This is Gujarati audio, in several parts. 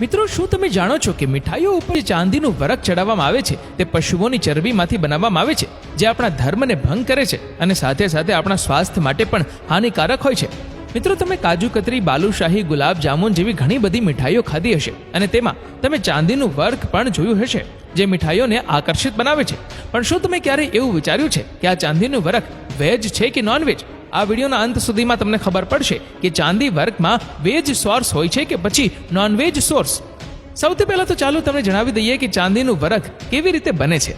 મિત્રો, શું તમે જાણો છો કે મીઠાઈઓ ઉપર ચાંદીનું વરખ ચડાવવામાં આવે છે, તે પશુઓની ચરબીમાંથી બનાવવામાં આવે છે, જે આપણા ધર્મને ભંગ કરે છે અને સાથે સાથે આપણા સ્વાસ્થ્ય માટે પણ હાનિકારક હોય છે? મિત્રો, તમે કાજુ કતરી, બાલુશાહી, ગુલાબ જામુન જેવી ઘણી બધી મીઠાઈઓ ખાધી હશે અને તેમાં તમે ચાંદીનું વર્ક પણ જોયું હશે, જે મીઠાઈઓને આકર્ષિત બનાવે છે. પણ શું તમે ક્યારેય એવું વિચાર્યું છે કે આ ચાંદીનું વરખ વેજ છે કે નોન વેજ આ વિડીયોના અંત સુધીમાં તમને ખબર પડશે કે ચાંદી વર્કમાં વેજ સોર્સ હોય છે કે પછી નોનવેજ સોર્સ. સૌથી પહેલા તો ચાલો તમને જણાવી દઈએ કે ચાંદીનું વરખ કેવી રીતે બને છે.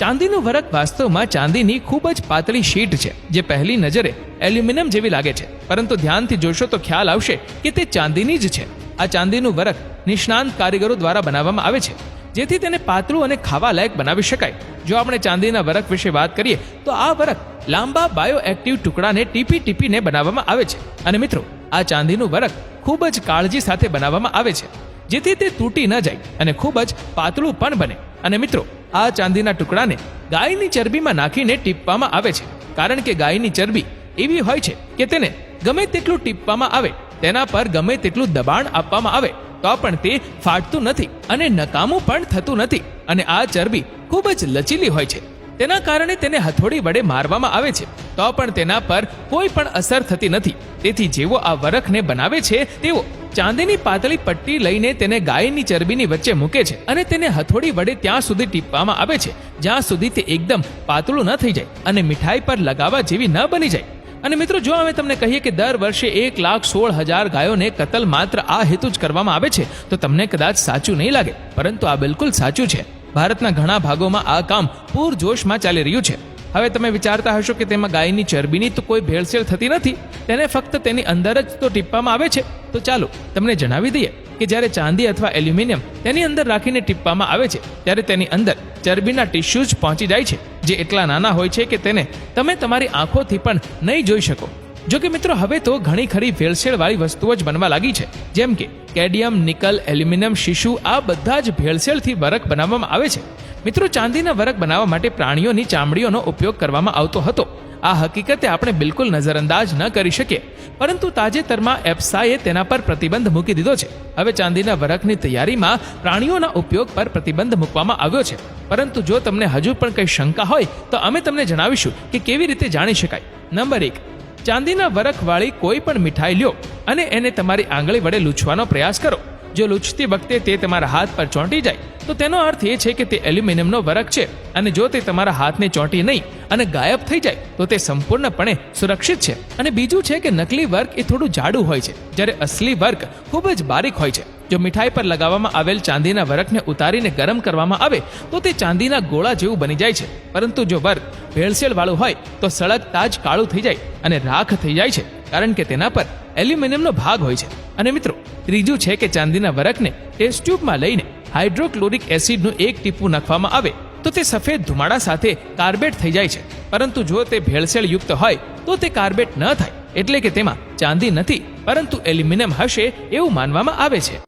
ચાંદીનું વરખ વાસ્તવમાં ચાંદીની ખૂબ જ પાતળી શીટ છે, જે પહેલી નજરે એલ્યુમિનિયમ જેવી લાગે છે. પરંતુ ધ્યાનથી જોશો તો ખ્યાલ આવશે કે તે ચાંદીની જ છે. આ ચાંદીનું વરખ નિષ્ણાંત કારીગરો દ્વારા બનાવવામાં આવે છે, જેથી તેને પાતળું અને ખાવા લાયક બનાવી શકાય. જો આપણે ચાંદીના વરખ વિશે વાત કરીએ, તો આ વરખ લાંબા બાયોએક્ટિવ ટુકડાને ટીપી ટીપીને બનાવવામાં આવે છે. અને મિત્રો, આ ચાંદીનું વરખ ખૂબ જ કાળજી સાથે બનાવવામાં આવે છે, જેથી તે તૂટી ન જાય અને ખૂબ જ પાતળું પણ બને. અને મિત્રો, આ ચાંદીના ટુકડાને ગાયની ચરબીમાં નાખીને ટીપવામાં આવે છે, કારણ કે ગાયની ચરબી એવી હોય છે કે તેને ગમે તેટલું ટીપવામાં આવે, તેના પર ગમે તેટલું દબાણ આપવામાં આવે, તો પણ તે ફાટતું નથી અને નકામું પણ થતું નથી. અને આ ચરબી ખૂબ જ લચીલી હોય છે. તેના કારણે તેને હથોડી વડે મારવામાં આવે છે. તો પણ તેના પર કોઈ પણ અસર થતી નથી. તેથી જેવો આ વરખને બનાવે છે, તેવો ચાંદીની પાતળી પટ્ટી લઈને તેને ગાયની ચરબીની વચ્ચે મૂકે છે અને તેને હથોડી વડે ત્યાં સુધી ટીપવામાં આવે છે, જ્યાં સુધી તે એકદમ પાતળું ન થઈ જાય અને મીઠાઈ પર લગાવવા જેવી ન બની જાય. અને મિત્રો, જો અમે તમને કહીએ કે દર વર્ષે એક લાખ સોળ હજાર ગાયોને કતલ માત્ર આ હેતુ જ કરવામાં આવે છે, તો તમને કદાચ સાચું નહીં લાગે. પરંતુ આ બિલકુલ સાચું છે. ભારતના ઘણા ભાગોમાં આ કામ પૂરજોશમાં ચાલી રહ્યું છે. હવે તમે વિચારતા હશો કે તેમાં ગાયની ચરબીની તો કોઈ ભેળસેળ થતી નથી. તેને ફક્ત તેની અંદર જ તો ટીપવામાં આવે છે. તો ચાલો તમને જણાવી દઈએ કે જ્યારે ચાંદી અથવા એલ્યુમિનિયમ તેની અંદર રાખીને ટીપવામાં આવે છે, ત્યારે તેની અંદર ચરબીના ટિશ્યુ જ પહોંચી જાય છે, જે એટલા નાના હોય છે કે તેને તમે તમારી આંખોથી પણ નહીં જોઈ શકો. જો કે મિત્રો, હવે તો ઘણી ખરી ભેળસેળવાળી વસ્તુઓ જ બનવા લાગી છે, જેમ કે કેડિયમ, નિકલ, એલ્યુમિનિયમ, શીશુ, આ બધા જ ભેળસેળથી વરખ બનાવવામાં આવે છે. મિત્રો, ચાંદીના વરખ બનાવવા માટે પ્રાણીઓની ચામડીઓનો ઉપયોગ કરવામાં આવતો હતો. આ હકીકતે આપણે બિલકુલ નજરઅંદાજ ન કરી શકીએ. પરંતુ તાજેતરમાં એપ્સાએ તેના પર પ્રતિબંધ મૂકી દીધો છે. હવે ચાંદીના વરખની તૈયારીમાં પ્રાણીઓના ઉપયોગ પર પ્રતિબંધ મૂકવામાં આવ્યો છે. પરંતુ જો તમને હજુ પણ કંઈ શંકા હોય, તો અમે તમને જણાવીશું કે કેવી રીતે જાણી શકાય. નંબર એક, ચાંદીના વરખવાળી કોઈ પણ મીઠાઈ લ્યો અને એને તમારી આંગળી વડે લૂછવાનો પ્રયાસ કરો. જો લૂછતી વખતે તે તમારા હાથ પર ચોંટી જાય તો તેનો અર્થ એ છે કે તે એલ્યુમિનિયમનો વરખ છે. અને જો તે તમારા હાથને ચોંટી નહીં અને ગાયબ થઈ જાય, તો તે સંપૂર્ણપણે સુરક્ષિત છે. અને બીજું છે કે નકલી વર્ક એ થોડું જાડું હોય છે. જ્યારે અસલી વર્ક ખૂબ જ બારીક હોય છે. જો મીઠાઈ પર લગાવવામાં આવેલ ચાંદીના વરખને ઉતારીને ગરમ કરવામાં આવે, તો તે ચાંદીના ગોળા જેવું બની જાય છે. પરંતુ જો વર્ક ભેળસેળ વાળું હોય, તો સળગતા જ કાળું થઈ જાય અને રાખ થઈ જાય છે. કારણ કે તેના પર એલ્યુમિનિયમનો ભાગ હોય છે. અને મિત્રો, ત્રીજું છે કે ચાંદીના વરખને ટેસ્ટ ટ્યુબમાં લઈને હાઇડ્રોક્લોરિક એસિડનું એક ટીપું નાખવામાં આવે તો તે સફેદ ધુમાડા સાથે કાર્બેટ થઈ જાય છે. પરંતુ જો તે ભેળસેળ યુક્ત હોય, તો તે કાર્બેટ ન થાય. એટલે કે તેમાં ચાંદી નથી, પરંતુ એલ્યુમિનિયમ હશે એવું માનવામાં આવે છે.